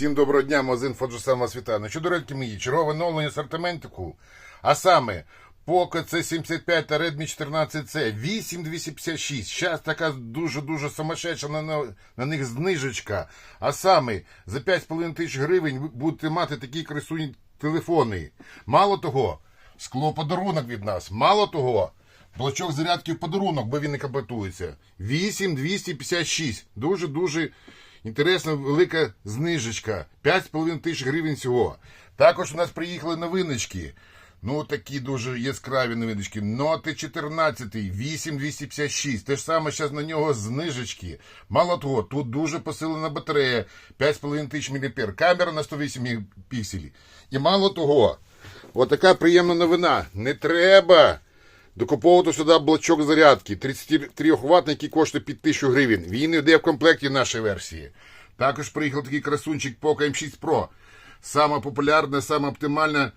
Всім доброго дня, магазин Фоджусан вас вітає. Ну що, дорогенькі мої, чергове оновлення асортиментику, а саме Poco C75 та Redmi 14C 8256. Зараз така дуже-дуже сумасшедша на, на них знижечка. А саме за 5,5 тисяч гривень ви будете мати такі красуні телефони. Мало того, скло подарунок від нас. Мало того, блочок зарядки в подарунок, бо він не комплектується. 8256. Дуже-дуже інтересна велика знижечка. 5,5 тисяч гривень всього. Також у нас приїхали новиночки. Ну, такі дуже яскраві новиночки. Ноти 14, 8256. Те ж саме зараз на нього знижечки. Мало того, тут дуже посилена батарея, 5,5 тисяч мА. Камера на 108 мегапікселів. І мало того, отака приємна новина. Не треба докуповувати сюди блочок зарядки 33 Вт, який коштує під 1000 гривень. Він йде в комплекті нашої версії. Також приїхав такий красунчик Poco M6 Pro. Сама популярна, сама оптимальна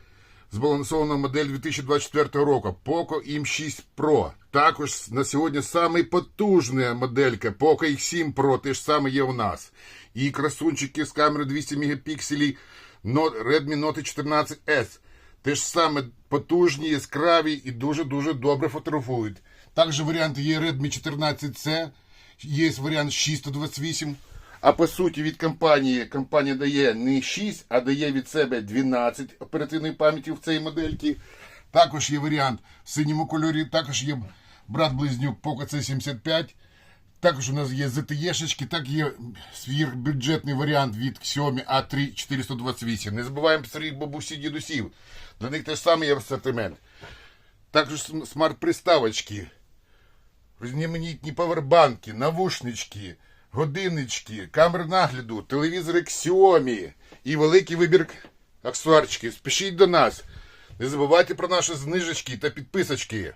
збалансована модель 2024 року Poco M6 Pro. Також на сьогодні самий потужна моделька Poco X7 Pro, те ж саме є у нас. І красунчики з камерою 200 мегапікселів Redmi Note 14S. Те ж саме потужні, яскраві і дуже-дуже добре фотографують. Також варіанти є Redmi 14C, є варіант 628. А по суті від компанії, компанія дає не 6, а дає від себе 12 оперативної пам'яті в цій модельці. Також є варіант в синьому кольорі, також є брат-близнюк Poco C75. Також у нас є ZTE-шечки, так є свій бюджетний варіант від Xiaomi A3 428. Не забуваємо старих бабусі дідусів. Для них теж саме є асортимент. Також смарт-приставочки, різноманітні павербанки, навушнички, годиннички, камери нагляду, телевізори Xiaomi і великий вибір аксесуарчиків. Спішіть до нас. Не забувайте про наші знижечки та підписочки.